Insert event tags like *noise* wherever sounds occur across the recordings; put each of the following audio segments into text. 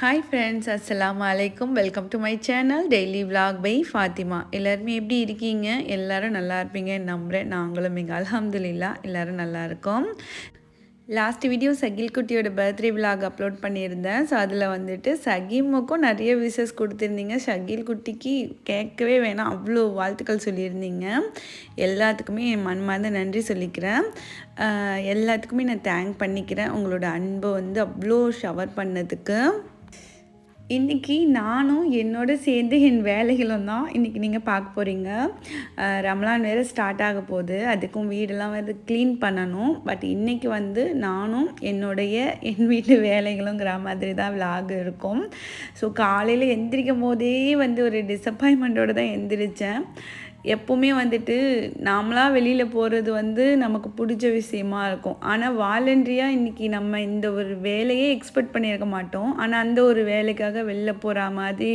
Hi friends அஸ்லாம் அலைக்கும் welcome to my channel daily vlog by Fatima எல்லாருமே எப்படி இருக்கீங்க? எல்லோரும் நல்லா இருப்பீங்க நம்புகிறேன் நாங்களும் இங்கே அலமதுல்லா எல்லோரும் நல்லா இருக்கோம். லாஸ்ட் வீடியோ சகில் குட்டியோட பர்த்டே விலாக் அப்லோட் பண்ணியிருந்தேன். ஸோ அதில் வந்துட்டு சகிமுக்கும் நிறைய விஷஸ் கொடுத்துருந்தீங்க. சகில் குட்டிக்கு கேட்கவே வேணாம். அவ்வளோ வாழ்த்துக்கள் சொல்லியிருந்தீங்க. எல்லாத்துக்குமே என் மண்மார்ந்த நன்றி சொல்லிக்கிறேன். எல்லாத்துக்குமே நான் தேங்க் பண்ணிக்கிறேன். உங்களோட அன்பை வந்து அவ்வளோ ஷவர் பண்ணதுக்கு. இன்றைக்கி நானும் என்னோட சேர்ந்து என் வேலைகளும் தான் இன்றைக்கி நீங்கள் பார்க்க போகிறீங்க ரமலான் வேறு ஸ்டார்ட் ஆக போகுது. அதுக்கும் வீடெல்லாம் வந்து க்ளீன் பண்ணணும். பட் இன்றைக்கி வந்து நானும் என்னுடைய என் வீட்டு வேலைகளுங்கிற மாதிரி தான் விலாக் இருக்கும். ஸோ காலையில் எந்திரிக்கும் போதே வந்து ஒரு டிசப்பாயின்மெண்ட்டோடு தான் எந்திரிச்சேன். எப்போவுமே வந்துட்டு நாமளாக வெளியில் போகிறது வந்து நமக்கு பிடிச்ச விஷயமா இருக்கும். ஆனால் வாலண்டரியாக இன்றைக்கி நம்ம இந்த ஒரு வேலையே எக்ஸ்பெக்ட் பண்ணியிருக்க மாட்டோம். ஆனால் அந்த ஒரு வேலைக்காக வெளில போகிற மாதிரி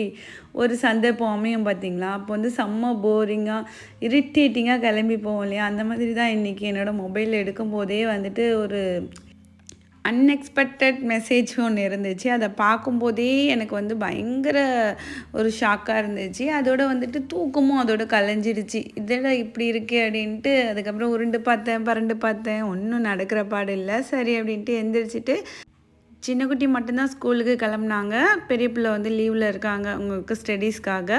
ஒரு சந்தர்ப்பம் அமையும் பார்த்தீங்களா அப்போ வந்து செம்ம போரிங்காக இரிட்டேட்டிங்காக கிளம்பி போவோம் இல்லையா? அந்த மாதிரி தான் இன்றைக்கி என்னோடய மொபைல் எடுக்கும் போதே வந்துட்டு ஒரு அன்எக்ஸ்பெக்டட் மெசேஜ் ஒன்று இருந்துச்சு. அதை பார்க்கும்போதே எனக்கு வந்து பயங்கர ஒரு ஷாக்காக இருந்துச்சு. அதோட வந்துட்டு தூக்கமும் அதோட கலைஞ்சிடுச்சு. இதோட இப்படி இருக்கே? அப்படின்ட்டு அதுக்கப்புறம் உருண்டு பார்த்தேன் பரண்டு பார்த்தேன். ஒன்றும் நடக்கிற பாடு இல்லை. சரி அப்படின்ட்டு எந்திரிச்சிட்டு சின்ன குட்டி மட்டும்தான் ஸ்கூலுக்கு கிளம்புனாங்க. பெரிய பிள்ளை வந்து லீவில் இருக்காங்க அவங்களுக்கு ஸ்டடீஸ்க்காக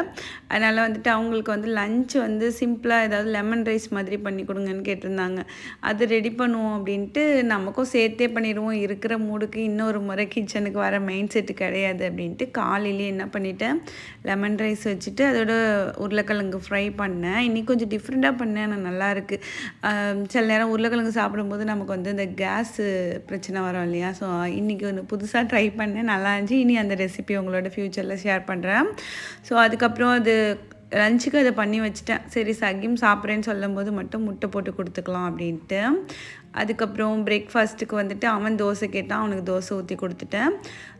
அதனால் வந்துட்டு அவங்களுக்கு வந்து லஞ்ச் வந்து சிம்பிளாக ஏதாவது லெமன் ரைஸ் மாதிரி பண்ணி கொடுங்கன்னு கேட்டிருந்தாங்க. அது ரெடி பண்ணுவோம் அப்படின்ட்டு நமக்கும் சேர்த்தே பண்ணிடுவோம். இருக்கிற மூடுக்கு இன்னொரு முறை கிச்சனுக்கு வர மெயின் செட்டு கிடையாது அப்படின்ட்டு காலையிலேயே என்ன பண்ணிட்டேன். லெமன் ரைஸ் வச்சுட்டு அதோட உருளைக்கிழங்கு ஃப்ரை பண்ணேன். இன்னைக்கு கொஞ்சம் டிஃப்ரெண்ட்டாக பண்ணேன். ஆனால் நல்லாயிருக்கு சில நேரம் உருளைக்கிழங்கு சாப்பிடும்போது நமக்கு வந்து இந்த கேஸ் பிரச்சனை வரும் இல்லையா? ஸோ இன்றைக்கி ஒன்று புதுசாக ட்ரை பண்ணேன். நல்லா இருந்துச்சு. இனி அந்த ரெசிபி உங்களோட ஃப்யூச்சரில் ஷேர் பண்ணுறேன் ஸோ அதுக்கப்புறம் அது லஞ்சுக்கு அதை பண்ணி வச்சுட்டேன். சரி சகிம் சாப்பிட்றேன்னு சொல்லும்போது மட்டும் முட்டை போட்டு கொடுத்துக்கலாம் அப்படின்ட்டு. அதுக்கப்புறம் பிரேக்ஃபாஸ்ட்டுக்கு வந்துட்டு அவன் தோசை கேட்டான் அவனுக்கு தோசை ஊற்றி கொடுத்துட்டேன்.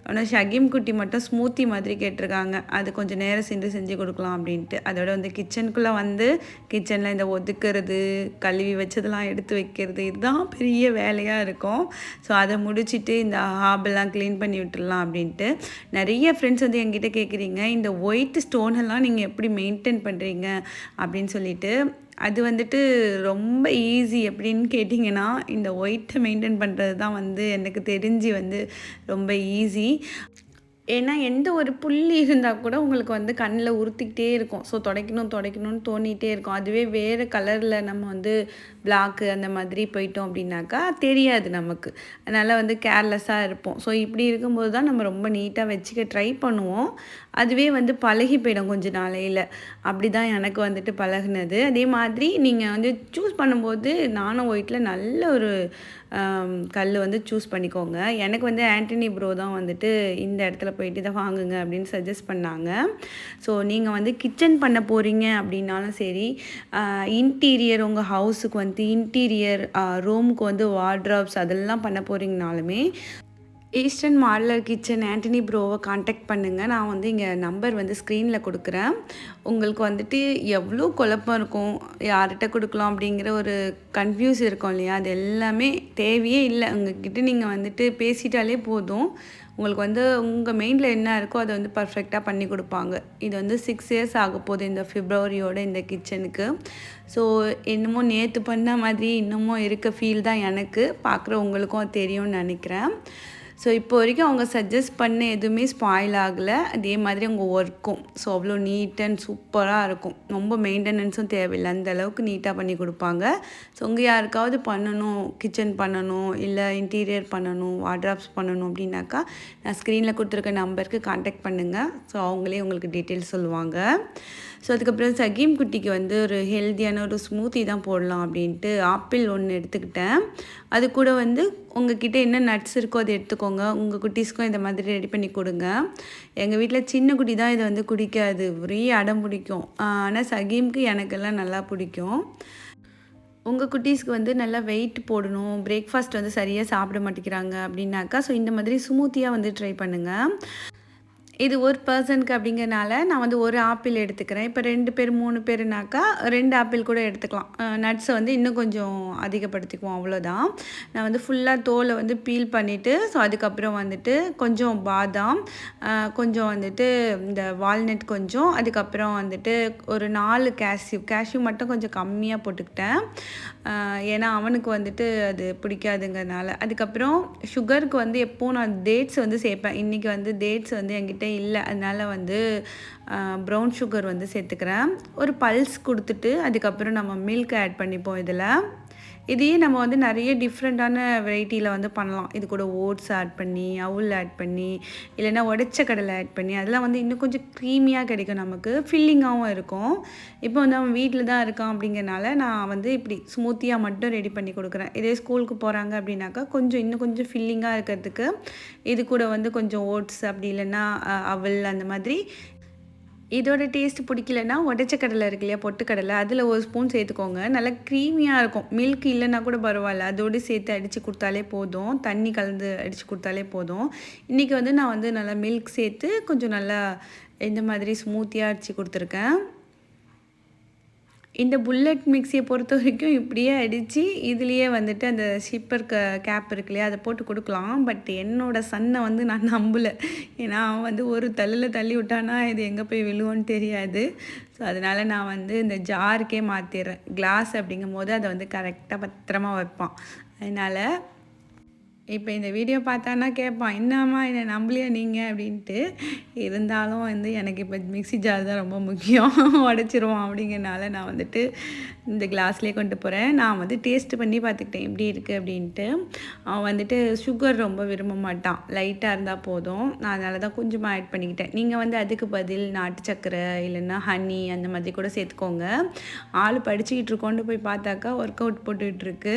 ஆனால் ஷகீம் குட்டி மட்டும் ஸ்மூத்தி மாதிரி கேட்டிருக்காங்க. அது கொஞ்சம் நேரம் சென்று செஞ்சு கொடுக்கலாம் அப்படின்ட்டு. அதோட வந்து கிச்சனுக்குள்ளே வந்து கிச்சனில் இந்த ஒதுக்கிறது கழுவி வச்சதெல்லாம் எடுத்து வைக்கிறது இதுதான் பெரிய வேலையாக இருக்கும். ஸோ அதை முடிச்சிட்டு இந்த ஹாபெல்லாம் க்ளீன் பண்ணி விட்டுடலாம் அப்படின்ட்டு. நிறைய ஃப்ரெண்ட்ஸ் வந்து என்கிட்ட கேட்குறீங்க இந்த ஒயிட் ஸ்டோன் எல்லாம் நீங்கள் எப்படி மெயின்டைன் பண்ணுறீங்க அப்படின்னு சொல்லிட்டு. அது வந்துட்டு ரொம்ப ஈஸி எப்படின்னு கேட்டிங்கன்னா இந்த ஒயிட்டை மெயின்டைன் பண்ணுறது தான் வந்து எனக்கு தெரிஞ்சு வந்து ரொம்ப ஈஸி ஏன்னா எந்த ஒரு புள்ளி இருந்தால் கூட உங்களுக்கு வந்து கண்ணில் உறுத்திக்கிட்டே இருக்கும். ஸோ துடைக்கணும் துடைக்கணும்னு தோணிகிட்டே இருக்கும். அதுவே வேறு கலரில் நம்ம வந்து பிளாக்கு அந்த மாதிரி போயிட்டோம் அப்படின்னாக்கா தெரியாது நமக்கு. அதனால் வந்து கேர்லெஸ்ஸாக இருப்போம். ஸோ இப்படி இருக்கும்போது தான் நம்ம ரொம்ப நீட்டாக வச்சுக்க ட்ரை பண்ணுவோம். அதுவே வந்து பழகி போயிடும் கொஞ்ச நாளையில். அப்படி தான் எனக்கு வந்துட்டு பழகுனது. அதே மாதிரி நீங்கள் வந்து சூஸ் பண்ணும்போது நானும் ஒயிட்டில் நல்ல ஒரு கல் வந்து சூஸ் பண்ணிக்கோங்க. எனக்கு வந்து ஆண்டனி ப்ரோ தான் வந்துட்டு இந்த இடத்துல போயிட்டு இதை வாங்குங்க அப்படின்னு சஜஸ்ட் பண்ணாங்க. ஸோ நீங்கள் வந்து கிச்சன் பண்ண போகிறீங்க அப்படின்னாலும் சரி இன்டீரியர் உங்கள் ஹவுஸுக்கு வந்து இன்டீரியர் ரூமுக்கு வந்து வார்ட்ராப்ஸ் அதெல்லாம் பண்ண போகிறீங்கனாலுமே ஈஸ்டர்ன் மாடலர் கிச்சன் ஆண்டனி ப்ரோவை காண்டாக்ட் பண்ணுங்கள் நான் வந்து இங்கே நம்பர் வந்து ஸ்க்ரீனில் கொடுக்குறேன். உங்களுக்கு வந்துட்டு எவ்வளோ குழப்பம் இருக்கும் யார்கிட்ட கொடுக்கலாம் அப்படிங்கிற ஒரு கன்ஃபியூஸ் இருக்கும் இல்லையா? அது எல்லாமே தேவையே இல்லை. உங்ககிட்ட நீங்கள் வந்துட்டு பேசிட்டாலே போதும். உங்களுக்கு வந்து உங்கள் மெயினில் என்ன இருக்கோ அதை வந்து பர்ஃபெக்டாக பண்ணி கொடுப்பாங்க. இது வந்து சிக்ஸ் இயர்ஸ் ஆக போகுது இந்த ஃபிப்ரவரியோட இந்த கிச்சனுக்கு ஸோ என்னமோ நேற்று பண்ண மாதிரி இன்னமும் இருக்க ஃபீல் தான் எனக்கு. பார்க்குற உங்களுக்கும் தெரியும்னு நினைக்கிறேன். ஸோ இப்போ வரைக்கும் அவங்க சஜஸ்ட் பண்ண எதுவுமே ஸ்பாயில் ஆகலை. அதே மாதிரி அவங்க ஒர்க்கும் ஸோ அவ்வளோ நீட் அண்ட் சூப்பராக இருக்கும். ரொம்ப மெயின்டெனன்ஸும் தேவையில்லை. அந்த அளவுக்கு நீட்டாக பண்ணி கொடுப்பாங்க. ஸோ உங்கள் யாருக்காவது பண்ணணும் கிச்சன் பண்ணணும் இல்லை இன்டீரியர் பண்ணணும் வாட்ராப்ஸ் பண்ணணும் அப்படின்னாக்கா நான் ஸ்க்ரீனில் கொடுத்துருக்க நம்பருக்கு காண்டாக்ட் பண்ணுங்கள் ஸோ அவங்களே உங்களுக்கு டீட்டெயில்ஸ் சொல்லுவாங்க. ஸோ அதுக்கப்புறம் சகீம் குட்டிக்கு வந்து ஒரு ஹெல்த்தியான ஒரு ஸ்மூத்தி தான் போடலாம் அப்படின்ட்டு ஆப்பிள் ஒன்று எடுத்துக்கிட்டேன். அது கூட வந்து உங்ககிட்ட என்ன நட்ஸ் இருக்கோ அதை எடுத்துக்கோங்க. உங்கள் குட்டீஸ்க்கும் இந்த மாதிரி ரெடி பண்ணி கொடுங்க. எங்கள் வீட்டில் சின்ன குட்டி தான் இதை வந்து குடிக்காது. ஒரே அடம் பிடிக்கும். ஆனால் சகீம்க்கு எனக்கெல்லாம் நல்லா பிடிக்கும். உங்கள் குட்டீஸ்க்கு வந்து நல்லா வெயிட் போடணும். பிரேக்ஃபாஸ்ட் வந்து சரியாக சாப்பிட மாட்டேங்கிறாங்க அப்படின்னாக்கா ஸோ இந்த மாதிரி ஸ்மூத்தியாக வந்து ட்ரை பண்ணுங்கள் இது ஒரு பர்சனுக்கு அப்படிங்கிறனால நான் வந்து ஒரு ஆப்பிள் எடுத்துக்கிறேன். இப்போ ரெண்டு பேர் மூணு பேருனாக்கா ரெண்டு ஆப்பிள் கூட எடுத்துக்கலாம். நட்ஸை வந்து இன்னும் கொஞ்சம் அதிகப்படுத்திக்குவோம் அவ்வளோதான் நான் வந்து ஃபுல்லாக தோலை வந்து பீல் பண்ணிவிட்டு ஸோ அதுக்கப்புறம் வந்துட்டு கொஞ்சம் பாதாம் கொஞ்சம் வந்துட்டு இந்த வால்நட் கொஞ்சம் அதுக்கப்புறம் வந்துட்டு ஒரு நாலு கேஷ்யூ கேஷ்யூ மட்டும் கொஞ்சம் கம்மியாக போட்டுக்கிட்டேன். ஏன்னா அவனுக்கு வந்துட்டு அது பிடிக்காதுங்கிறதுனால அதுக்கப்புறம் சுகருக்கு வந்து எப்போவும் நான் டேட்ஸ் வந்து சேர்ப்பேன். இன்றைக்கி வந்து டேட்ஸ் வந்து என்கிட்ட இல்லை. அதனால் வந்து ப்ரௌன் சுகர் வந்து சேர்த்துக்கிறேன். ஒரு பல்ஸ் கொடுத்துட்டு அதுக்கப்புறம் நம்ம மில்க் ஆட் பண்ணிப்போம் இதில். இதையே நம்ம வந்து நிறைய டிஃப்ரெண்ட்டான வெரைட்டியில் வந்து பண்ணலாம். இது கூட ஓட்ஸ் ஆட் பண்ணி அவுல் ஆட் பண்ணி இல்லைன்னா உடச்ச கடலை ஆட் பண்ணி அதெல்லாம் வந்து இன்னும் கொஞ்சம் க்ரீமியாக கிடைக்கும் நமக்கு. ஃபில்லிங்காகவும் இருக்கும். இப்போ வந்து அவன் வீட்டில் தான் இருக்கான் அப்படிங்கிறனால நான் வந்து இப்படி ஸ்மூத்தியாக மட்டும் ரெடி பண்ணி கொடுக்குறேன். இதே ஸ்கூலுக்கு போகிறாங்க அப்படின்னாக்கா கொஞ்சம் இன்னும் கொஞ்சம் ஃபில்லிங்காக இருக்கிறதுக்கு இது கூட வந்து கொஞ்சம் ஓட்ஸ் அப்படி இல்லைன்னா அவல் அந்த மாதிரி இதோட டேஸ்ட் பிடிக்கலன்னா உடச்ச கடலை இருக்கு இல்லையா பொட்டுக்கடலை அதில் ஒரு ஸ்பூன் சேர்த்துக்கோங்க. நல்லா க்ரீமியாக இருக்கும். மில்க் இல்லைன்னா கூட பரவாயில்ல. அதோடு சேர்த்து அடித்து கொடுத்தாலே போதும். தண்ணி கலந்து அடித்து கொடுத்தாலே போதும். இன்றைக்கி வந்து நான் வந்து நல்லா மில்க் சேர்த்து கொஞ்சம் நல்லா இந்த மாதிரி ஸ்மூத்தியாக அடித்து கொடுத்துருக்கேன். இந்த புல்லட் மிக்சியை பொறுத்த வரைக்கும் இப்படியே அடித்து இதுலேயே வந்துட்டு அந்த ஷிப்பர் க கேப் இருக்கு இல்லையா அதை போட்டு கொடுக்கலாம். பட் என்னோடய சன்னை வந்து நான் நம்பலை. ஏன்னா அவன் வந்து ஒரு தள்ளில் தள்ளி விட்டானா இது எங்கே போய் விழுவோன்னு தெரியாது. ஸோ அதனால் நான் வந்து இந்த ஜாருக்கே மாற்றிடுறேன் கிளாஸ் அப்படிங்கும் போது அதை வந்து கரெக்டாக பத்திரமா வைப்பான். அதனால் இப்போ இந்த வீடியோ பார்த்தானா கேட்பான் என்னம்மா என்னை நம்பலையா நீங்கள் அப்படின்ட்டு. இருந்தாலும் வந்து எனக்கு இப்போ மிக்ஸி ஜார் தான் ரொம்ப முக்கியம். *laughs* உடச்சிருவோம் அப்படிங்கிறனால நான் வந்துட்டு இந்த கிளாஸ்லேயே கொண்டு போகிறேன் நான் வந்து டேஸ்ட் பண்ணி பார்த்துக்கிட்டேன் எப்படி இருக்குது அப்படின்ட்டு. அவன் வந்துட்டு சுகர் ரொம்ப விரும்ப மாட்டான். லைட்டாக இருந்தால் போதும். நான் அதனால தான் கொஞ்சமாக ஆட் பண்ணிக்கிட்டேன். நீங்கள் வந்து அதுக்கு பதில் நாட்டு சக்கரை இல்லைன்னா ஹனி அந்த மாதிரி கூட சேர்த்துக்கோங்க. ஆள் படிச்சுக்கிட்டு இருக்கோண்டு போய் பார்த்தாக்கா ஒர்க் அவுட் போட்டுக்கிட்டு இருக்கு.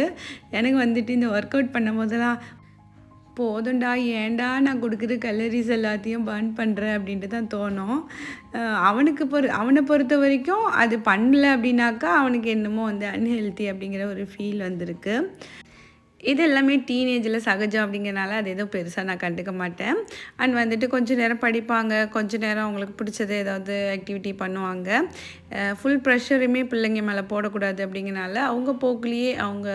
எனக்கு வந்துட்டு இந்த ஒர்க் அவுட் பண்ணும் போதெல்லாம் போதும்டா ஏன்டா நான் கொடுக்குற கலரிஸ் எல்லாத்தையும் பர்ன் பண்ணுறேன் அப்படின்ட்டு தான் தோணும். அவனுக்கு பொறு அவனை பொறுத்த வரைக்கும் அது பண்ணல அப்படின்னாக்கா அவனுக்கு என்னமோ வந்து அன்ஹெல்த்தி அப்படிங்கிற ஒரு ஃபீல் வந்திருக்கு. இது எல்லாமே டீனேஜில் சகஜம் அப்படிங்கிறனால அது எதுவும் பெருசாக நான் கண்டுக்க மாட்டேன். அண்ட் வந்துட்டு கொஞ்சம் நேரம் படிப்பாங்க. கொஞ்ச நேரம் அவங்களுக்கு பிடிச்சது ஏதாவது ஆக்டிவிட்டி பண்ணுவாங்க. ஃபுல் ப்ரெஷருமே பிள்ளைங்க மேலே போடக்கூடாது அப்படிங்கிறனால அவங்க போக்குலேயே அவங்க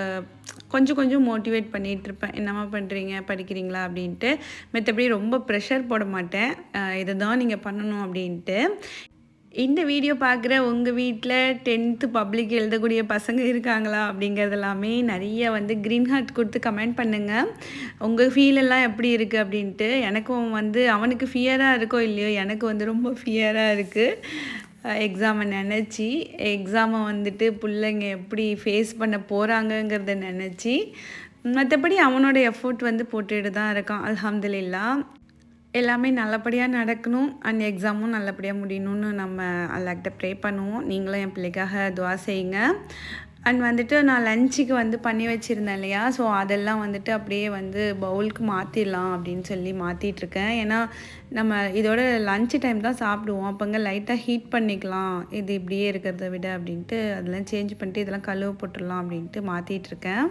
கொஞ்சம் கொஞ்சம் மோட்டிவேட் பண்ணிகிட்ருப்பேன் என்னம்மா பண்ணுறீங்க படிக்கிறீங்களா? அப்படின்ட்டு. மற்றபடி ரொம்ப ப்ரெஷர் போட மாட்டேன். இதை தான் நீங்கள் பண்ணணும் அப்படின்ட்டு. இந்த வீடியோ பார்க்குற உங்கள் வீட்டில் டென்த்து பப்ளிக் எழுதக்கூடிய பசங்க இருக்காங்களா அப்படிங்கிறதெல்லாமே நிறைய வந்து க்ரீன் ஹார்ட் கொடுத்து கமெண்ட் பண்ணுங்கள் உங்கள் ஃபீல் எல்லாம் எப்படி இருக்குது அப்படின்ட்டு. எனக்கும் வந்து அவனுக்கு ஃபியராக இருக்கோ இல்லையோ எனக்கு வந்து ரொம்ப ஃபியராக இருக்குது எக்ஸாமை நினச்சி எக்ஸாமை வந்துட்டு பிள்ளைங்க எப்படி ஃபேஸ் பண்ண போகிறாங்கங்கிறத நினச்சி மற்றபடி அவனோட எஃபோர்ட் வந்து போட்டுட்டு தான் இருக்கான். அல்ஹம்துலில்லா. எல்லாமே நல்லபடியாக நடக்கணும். அண்ட் எக்ஸாமும் நல்லபடியாக முடியணும்னு நம்ம அல்லாக்கிட்ட ப்ரே பண்ணுவோம். நீங்களும் என் பிள்ளைக்காக துவா செய்யுங்க. அண்ட் வந்துட்டு நான் லஞ்சுக்கு வந்து பண்ணி வச்சுருந்தேன் இல்லையா? ஸோ அதெல்லாம் வந்துட்டு அப்படியே வந்து பவுலுக்கு மாற்றிடலாம் அப்படின்னு சொல்லி மாற்றிட்டுருக்கேன் ஏன்னா நம்ம இதோட லஞ்சு டைம் தான் சாப்பிடுவோம். அப்போங்க லைட்டாக ஹீட் பண்ணிக்கலாம். இது இப்படியே இருக்கிறத விட அப்படின்ட்டு அதெல்லாம் சேஞ்ச் பண்ணிட்டு இதெல்லாம் கழுவு போட்டுடலாம் அப்படின்ட்டு மாற்றிட்டுருக்கேன்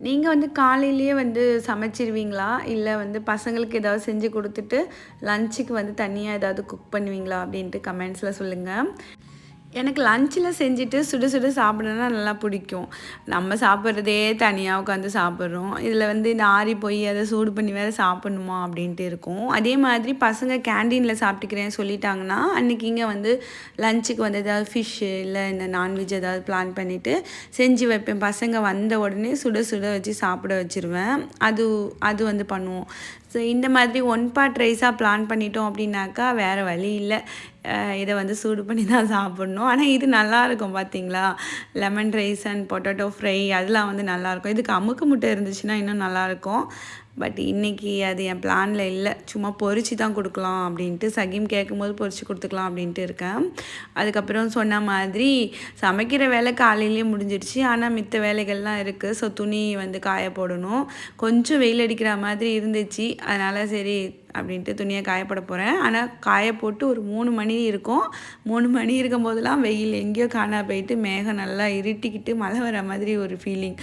நீங்கள் வந்து காலையிலேயே வந்து சமைச்சிருவீங்களா? இல்லை வந்து பசங்களுக்கு ஏதாவது செஞ்சு கொடுத்துட்டு லஞ்சுக்கு வந்து தனியாக ஏதாவது குக் பண்ணுவீங்களா அப்படின்ட்டு கமெண்ட்ஸில் சொல்லுங்கள் எனக்கு லஞ்சில் செஞ்சுட்டு சுட சுட சாப்பிடணும்னா நல்லா பிடிக்கும். நம்ம சாப்பிட்றதே தனியாக உட்காந்து சாப்பிட்றோம். இதில் வந்து இந்த ஆறி போய் அதை சூடு பண்ணி வேறு சாப்பிட்ணுமா அப்படின்ட்டு இருக்கும். அதே மாதிரி பசங்க கேண்டீனில் சாப்பிட்டுக்கிறேன் சொல்லிட்டாங்கன்னா அன்றைக்கி இங்கே வந்து லஞ்சுக்கு வந்து ஏதாவது ஃபிஷ்ஷு இல்லை இந்த நான்வெஜ் ஏதாவது பிளான் பண்ணிவிட்டு செஞ்சு வைப்பேன். பசங்க வந்த உடனே சுட சுட வச்சு சாப்பிட வச்சுருவேன். அது அது வந்து பண்ணுவோம். ஸோ இந்த மாதிரி ஒன் பார்ட் ரைஸாக பிளான் பண்ணிட்டோம் அப்படின்னாக்கா வேறு வழி இல்லை. இதை வந்து சூடு பண்ணி தான் சாப்பிட்ணும். ஆனால் இது நல்லாயிருக்கும் பார்த்தீங்களா lemon rice and potato fry அதெல்லாம் வந்து நல்லாயிருக்கும். இதுக்கு அமுக்கு முட்டை இருந்துச்சுன்னா இன்னும் நல்லாயிருக்கும். பட் இன்றைக்கி அது என் பிளானில் இல்லை. சும்மா பொறிச்சு தான் கொடுக்கலாம் அப்படின்ட்டு சகிம் கேட்கும்போது பொறிச்சு கொடுத்துக்கலாம் அப்படின்ட்டு இருக்கேன். அதுக்கப்புறம் சொன்ன மாதிரி சமைக்கிற வேலை காலையிலேயே முடிஞ்சிடுச்சு. ஆனால் மித்த வேலைகள்லாம் இருக்குது ஸோ துணி வந்து காய போடணும். கொஞ்சம் வெயில் அடிக்கிற மாதிரி இருந்துச்சு. அதனால் சரி அப்படின்ட்டு துணியை காயப்பட போகிறேன் ஆனால் காய போட்டு ஒரு மூணு மணி இருக்கும். மூணு மணி இருக்கும் போதெல்லாம் வெயில் எங்கேயோ காணா போயிட்டு மேகம் நல்லா இருட்டிக்கிட்டு மழை வர மாதிரி ஒரு ஃபீலிங்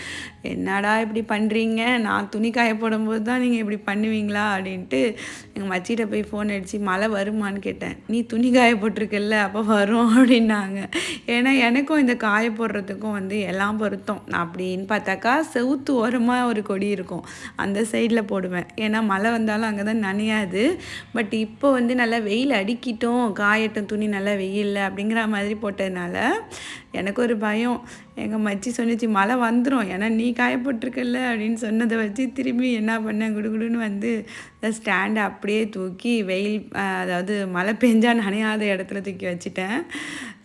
என்னடா இப்படி பண்ணுறீங்க நான் துணி காய போடும்போது தான் நீங்கள் இப்படி பண்ணுவீங்களா? அப்படின்ட்டு எங்கள் மச்சிகிட்ட போய் ஃபோன் அடித்து மழை வருமான்னு கேட்டேன். நீ துணி காய போட்டிருக்கல அப்போ வரும். அப்படின்னாங்க. ஏன்னா எனக்கும் இந்த காய போடுறதுக்கும் வந்து எல்லாம் பொருத்தம். அப்படின்னு பார்த்தாக்கா செவுத்து ஓரமாக ஒரு கொடி இருக்கும். அந்த சைடில் போடுவேன். ஏன்னா மழை வந்தாலும் அங்கே தான் நனையாது பட் இப்போ வந்து நல்லா வெயில் அடிக்கிட்டோம் காயட்டும் துணி நல்லா வெயில்ல அப்படிங்கிற மாதிரி போட்டதுனால எனக்கு ஒரு பயம். எங்கள் மச்சி சொன்னிச்சு மழை வந்துடும் ஏன்னா நீ காயப்பட்டிருக்கல அப்படின்னு சொன்னதை வச்சு திரும்பி என்ன பண்ணேன்? குடுகுடுன்னு வந்து இந்த ஸ்டாண்டை அப்படியே தூக்கி வெயில் அதாவது மழை பெஞ்சா நனையாத இடத்துல தூக்கி வச்சுட்டேன்.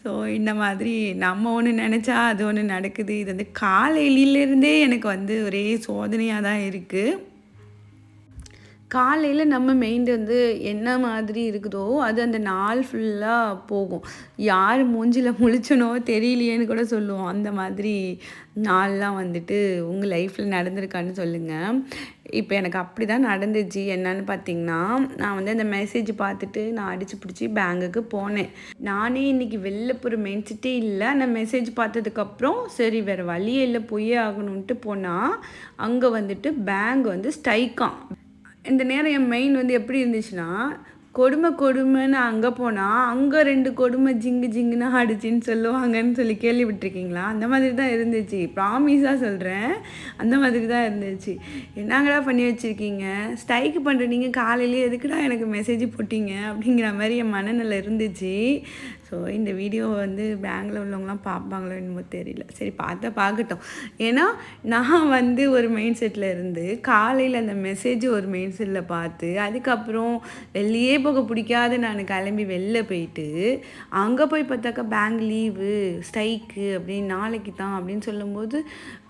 ஸோ இந்த மாதிரி நம்ம ஒன்று நினச்சா அது ஒன்று நடக்குது. இது வந்து காலையிலேருந்தே எனக்கு வந்து ஒரே சோதனையாக தான் இருக்குது காலையில் நம்ம மைண்ட் வந்து என்ன மாதிரி இருக்குதோ அது அந்த நாள் ஃபுல்லாக போகும். யார் மூஞ்சில் முழிச்சனோ தெரியலையேன்னு கூட சொல்லுவோம். அந்த மாதிரி நாள்லாம் வந்துட்டு உங்கள் லைஃப்பில் நடந்திருக்கான்னு சொல்லுங்கள் இப்போ எனக்கு அப்படி தான் நடந்துச்சு. என்னன்னு பார்த்தீங்கன்னா நான் வந்து அந்த மெசேஜ் பார்த்துட்டு நான் அடித்து பிடிச்சி பேங்குக்கு போனேன். நானே இன்னைக்கு வெளில போகிற மைண்ட் இல்லை. நான் மெசேஜ் பார்த்ததுக்கப்புறம் சரி வேறு வழியே இல்லை போயே ஆகணுன்ட்டு போனால் அங்கே வந்துட்டு பேங்க் வந்து ஸ்டைக்கான் இந்த நேரம் என் மைண்ட் வந்து எப்படி இருந்துச்சுன்னா கொடுமை கொடுமைன்னு அங்கே போனால் அங்கே ரெண்டு கொடுமை ஜிங்கு ஜிங்குன்னு ஆடிச்சின்னு சொல்லுவாங்கன்னு சொல்லி கேள்விப்பட்டிருக்கீங்களா? அந்த மாதிரி தான் இருந்துச்சு. ப்ராமிஸாக சொல்கிறேன் அந்த மாதிரி தான் இருந்துச்சு. என்னங்கடா பண்ணி வச்சுருக்கீங்க? ஸ்ட்ரைக் பண்ணுற நீங்கள் காலையிலேயே எதுக்குடா எனக்கு மெசேஜ் போட்டீங்க? அப்படிங்கிற மாதிரி என் மனநிலை இருந்துச்சு. ஸோ இந்த வீடியோ வந்து பேங்கில் உள்ளவங்களாம் பார்ப்பாங்களோ என்னமோ தெரியல. சரி பார்த்தா பார்க்கட்டும். ஏன்னா நான் வந்து ஒரு மைண்ட் செட்டில் இருந்து காலையில் அந்த மெசேஜ் ஒரு மைண்ட் செட்டில் பார்த்து அதுக்கப்புறம் வெளியே போக பிடிக்காத நான் கிளம்பி வெளில போயிட்டு அங்கே போய் பார்த்தாக்கா பேங்க் லீவு ஸ்ட்ரைக்கு அப்படின்னு நாளைக்கு தான் அப்படின்னு சொல்லும்போது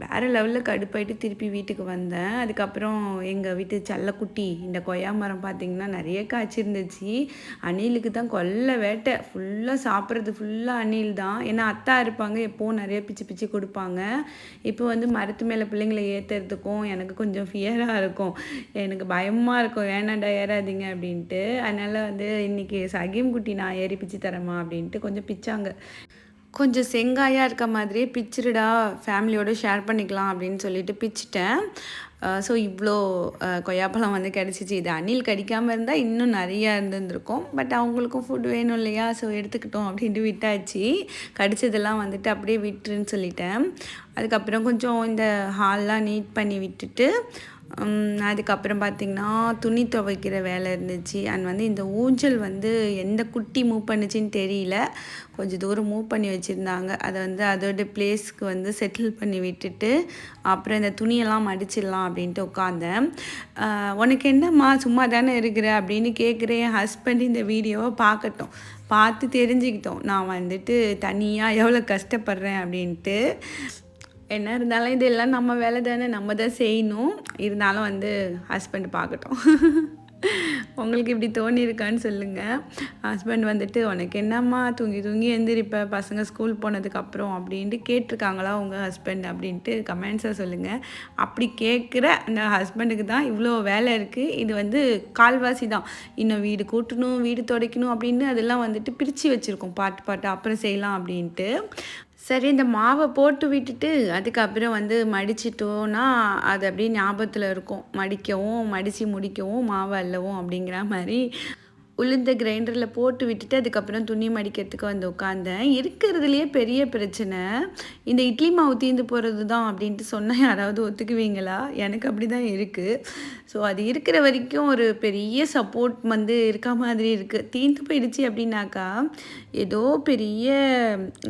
வேறு லெவலில் கடுப்பாயிட்டு திருப்பி வீட்டுக்கு வந்தேன். அதுக்கப்புறம் எங்கள் வீட்டு செல்லக்குட்டி இந்த கொய்யா மரம் பார்த்திங்கன்னா நிறைய காய்ச்சிருந்துச்சு. அணிலுக்கு தான் கொல்ல வேட்டை. ஃபுல்லாக சாப்பிட்றது ஃபுல்லாக அணில் தான். ஏன்னா அத்தா இருப்பாங்க எப்போவும் நிறைய பிச்சு பிச்சு கொடுப்பாங்க. இப்போ வந்து மரத்து மேலே பிள்ளைங்களை ஏற்றுறதுக்கும் எனக்கு கொஞ்சம் ஃபியராக இருக்கும். எனக்கு பயமாக இருக்கும். வேணாண்டா ஏறாதீங்க? அப்படின்ட்டு. அதனால் வந்து இன்றைக்கி சகிம் குட்டி நான் ஏறி பிச்சு தரமா அப்படின்ட்டு கொஞ்சம் பிச்சாங்க. கொஞ்சம் செங்காயாக இருக்க மாதிரியே பிச்சிருடா ஃபேமிலியோடு ஷேர் பண்ணிக்கலாம் அப்படின்னு சொல்லிட்டு பிச்சிட்டேன். ஸோ இவ்வளோ கொய்யாப்பழம் வந்து கிடச்சிச்சு. இது அணில் கடிக்காமல் இருந்தால் இன்னும் நிறையா இருந்திருந்திருக்கும். பட் அவங்களுக்கும் ஃபுட் வேணும் இல்லையா? ஸோ எடுத்துக்கிட்டோம் அப்படின்ட்டு விட்டாச்சு. கடிச்சதெல்லாம் வந்துட்டு அப்படியே விட்டுருன்னு சொல்லிட்டேன். அதுக்கப்புறம் கொஞ்சம் இந்த ஹால்லாம் நீட் பண்ணி விட்டுட்டு அதுக்கப்புறம் பார்த்திங்கன்னா துணி துவைக்கிற வேலை இருந்துச்சு. அண்ட் வந்து இந்த ஊஞ்சல் வந்து எந்த குட்டி மூவ் பண்ணுச்சுன்னு தெரியல. கொஞ்சம் தூரம் மூவ் பண்ணி வச்சுருந்தாங்க. அதை வந்து அதோட பிளேஸ்க்கு வந்து செட்டில் பண்ணி விட்டுட்டு அப்புறம் இந்த துணியெல்லாம் மடிச்சிடலாம் அப்படின்ட்டு உட்காந்தேன் உனக்கு என்னம்மா சும்மா தானே இருக்கிற அப்படின்னு கேட்குறேன் என் ஹஸ்பண்ட் இந்த வீடியோவை பார்க்கட்டும். பார்த்து தெரிஞ்சுக்கிட்டோம். நான் வந்துட்டு தனியாக எவ்வளோ கஷ்டப்படுறேன் அப்படின்ட்டு. என்ன இருந்தாலும் இதெல்லாம் நம்ம வேலை தானே நம்ம தான் செய்யணும். இருந்தாலும் வந்து ஹஸ்பண்ட் பார்க்கட்டும். உங்களுக்கு இப்படி தோணியிருக்கான்னு சொல்லுங்கள் ஹஸ்பண்ட் வந்துட்டு உனக்கு என்னம்மா தூங்கி தூங்கி எழுந்திரிப்ப பசங்க ஸ்கூல் போனதுக்கப்புறம் அப்படின்ட்டு கேட்டிருக்காங்களா உங்கள் ஹஸ்பண்ட் அப்படின்ட்டு கமெண்ட்ஸை சொல்லுங்கள் அப்படி கேட்குற அந்த ஹஸ்பண்டுக்கு தான் இவ்வளோ வேலை இருக்குது இது வந்து கால்வாசி தான். இன்னும் வீடு கூட்டணும் வீடு துடைக்கணும் அப்படின்னு அதெல்லாம் வந்துட்டு பிரித்து வச்சுருக்கோம். பாட்டு பாட்டு அப்புறம் செய்யலாம் அப்படின்ட்டு. சரி இந்த மாவை போட்டு விட்டுட்டு அதுக்கப்புறம் வந்து மடிச்சிட்டோன்னா அது அப்படியே ஞாபகத்தில் இருக்கும். மடிக்கவும் மடித்து முடிக்கவும் மாவு அள்ளவும் அப்படிங்கிற மாதிரி உளுந்த கிரைண்டரில் போட்டு விட்டுட்டு அதுக்கப்புறம் துணி மடிக்கிறதுக்கு வந்து உட்காந்தேன் இருக்கிறதுலையே பெரிய பிரச்சனை. இந்த இட்லி மாவு தீர்ந்து போகிறது தான் அப்படின்ட்டு சொன்னால் யாராவது ஒத்துக்குவீங்களா? எனக்கு அப்படி தான் இருக்குது ஸோ அது இருக்கிற வரைக்கும் ஒரு பெரிய சப்போர்ட் வந்து இருக்க மாதிரி இருக்குது தீர்ந்து போயிடுச்சு அப்படின்னாக்கா ஏதோ பெரிய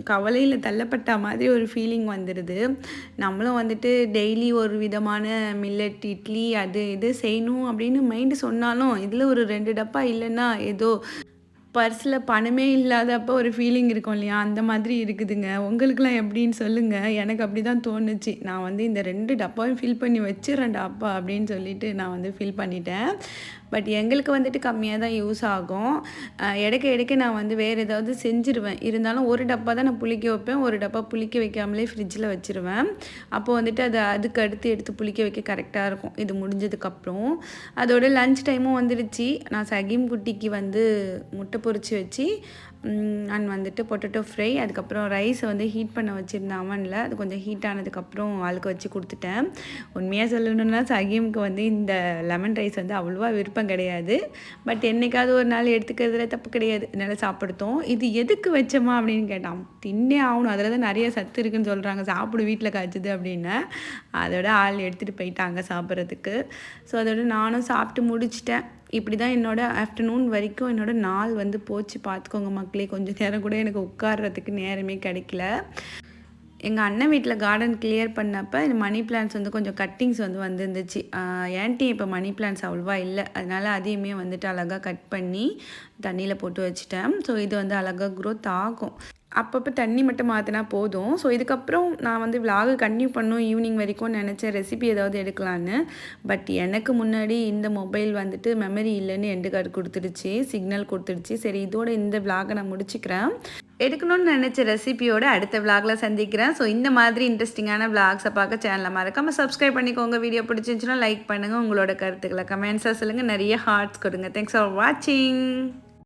கவலையில் தள்ளப்பட்ட மாதிரி ஒரு ஃபீலிங் வந்துடுது நம்மளும் வந்துட்டு டெய்லி ஒரு விதமான மில்லட் இட்லி அது இது செய்யணும் அப்படின்னு மைண்டு சொன்னாலும் இதில் ஒரு ரெண்டு டப்பா இல்லைன்னா ஏதோ பர்ஸில் பணமே இல்லாதப்போ ஒரு ஃபீலிங் இருக்கும் இல்லையா? அந்த மாதிரி இருக்குதுங்க. உங்களுக்குலாம் எப்படின்னு சொல்லுங்கள் எனக்கு அப்படி தான் தோணுச்சு. நான் வந்து இந்த ரெண்டு டப்பாவையும் ஃபில் பண்ணி வச்சிடறேன் டப்பா அப்படின்னு சொல்லிட்டு நான் வந்து ஃபில் பண்ணிட்டேன். பட் எங்களுக்கு வந்துட்டு கம்மியாக தான் யூஸ் ஆகும். இடைக்க இடைக்க நான் வந்து வேறு ஏதாவது செஞ்சுருவேன். இருந்தாலும் ஒரு டப்பா தான் நான் புளிக்க வைப்பேன். ஒரு டப்பா புளிக்க வைக்காமலே ஃப்ரிட்ஜில் வச்சுருவேன். அப்போ வந்துட்டு அதை அதுக்கு அடுத்து எடுத்து புளிக்க வைக்க கரெக்டாக இருக்கும். இது முடிஞ்சதுக்கப்புறம் அதோட லஞ்ச் டைமும் வந்துடுச்சு நான் சகீம் குட்டிக்கு வந்து முட்டை பொறிச்சு வச்சு அண்ட் வந்துட்டு பொட்டேட்டோ ஃப்ரை அதுக்கப்புறம் ரைஸை வந்து ஹீட் பண்ண வச்சுருந்தேன் அவனில் அது கொஞ்சம் ஹீட் ஆனதுக்கப்புறம் ஆளுக்கு வச்சு கொடுத்துட்டேன். உண்மையாக சொல்லணும்னா சகீமுக்கு வந்து இந்த லெமன் ரைஸ் வந்து அவ்வளோவா விருப்பம் கிடையாது. பட் என்னைக்காவது ஒரு நாள் எடுத்துக்கிறதுல தப்பு கிடையாது. நல்லா சாப்பிடுத்தோம். இது எதுக்கு வச்சோமா அப்படின்னு கேட்டான். தின்னே ஆகணும். அதில் தான் நிறைய சத்து இருக்குன்னு சொல்கிறாங்க சாப்பிடு வீட்டில் காய்ச்சுது அப்படின்னு. அதோட ஆள் எடுத்துகிட்டு போயிட்டாங்க சாப்பிட்றதுக்கு. ஸோ அதோட நானும் சாப்பிட்டு முடிச்சிட்டேன். இப்படி தான் என்னோடய ஆஃப்டர்நூன் வரைக்கும் என்னோட நாள் வந்து போச்சு. பார்த்துக்கோங்க மக்களே கொஞ்சம் நேரம் கூட எனக்கு உட்கார்றதுக்கு நேரமே கிடைக்கல. எங்கள் அண்ணன் வீட்டில் கார்டன் கிளியர் பண்ணப்போ இந்த மணி பிளான்ஸ் வந்து கொஞ்சம் கட்டிங்ஸ் வந்து வந்துருந்துச்சு. ஏன்ட்டி இப்போ மணி பிளான்ஸ் அவ்வளோவா இல்லை. அதனால் அதையுமே வந்துட்டு அழகாக கட் பண்ணி தண்ணியில் போட்டு வச்சுட்டேன். ஸோ இது வந்து அழகாக க்ரோத் ஆகும். அப்பப்போ தண்ணி மட்டும் மாற்றினா போதும். ஸோ இதுக்கப்புறம் நான் வந்து விலாகு கன்டினியூ பண்ணும் ஈவினிங் வரைக்கும் நினச்சேன் ரெசிபி ஏதாவது எடுக்கலான்னு பட் எனக்கு முன்னாடி இந்த மொபைல் வந்துட்டு மெமரி இல்லைன்னு எண்டு கார்டு கொடுத்துடுச்சு சிக்னல் கொடுத்துடுச்சு. சரி இதோட இந்த விலாகை நான் முடிச்சுக்கிறேன். எடுக்கணும்னு நினச்ச ரெசிபியோட அடுத்த விலாகில் சந்திக்கிறேன். ஸோ இந்த மாதிரி இன்ட்ரெஸ்டிங்கான விலாக்ஸை பார்க்க சேனலை மறக்காமல் சப்ஸ்கிரைப் பண்ணிக்கோங்க. வீடியோ பிடிச்சிருந்துச்சுன்னா லைக் பண்ணுங்கள் உங்களோட கருத்துக்களை கமெண்ட்ஸாக சொல்லுங்கள் நிறைய ஹார்ட்ஸ் கொடுங்க. தேங்க்ஸ் ஃபார் வாட்சிங்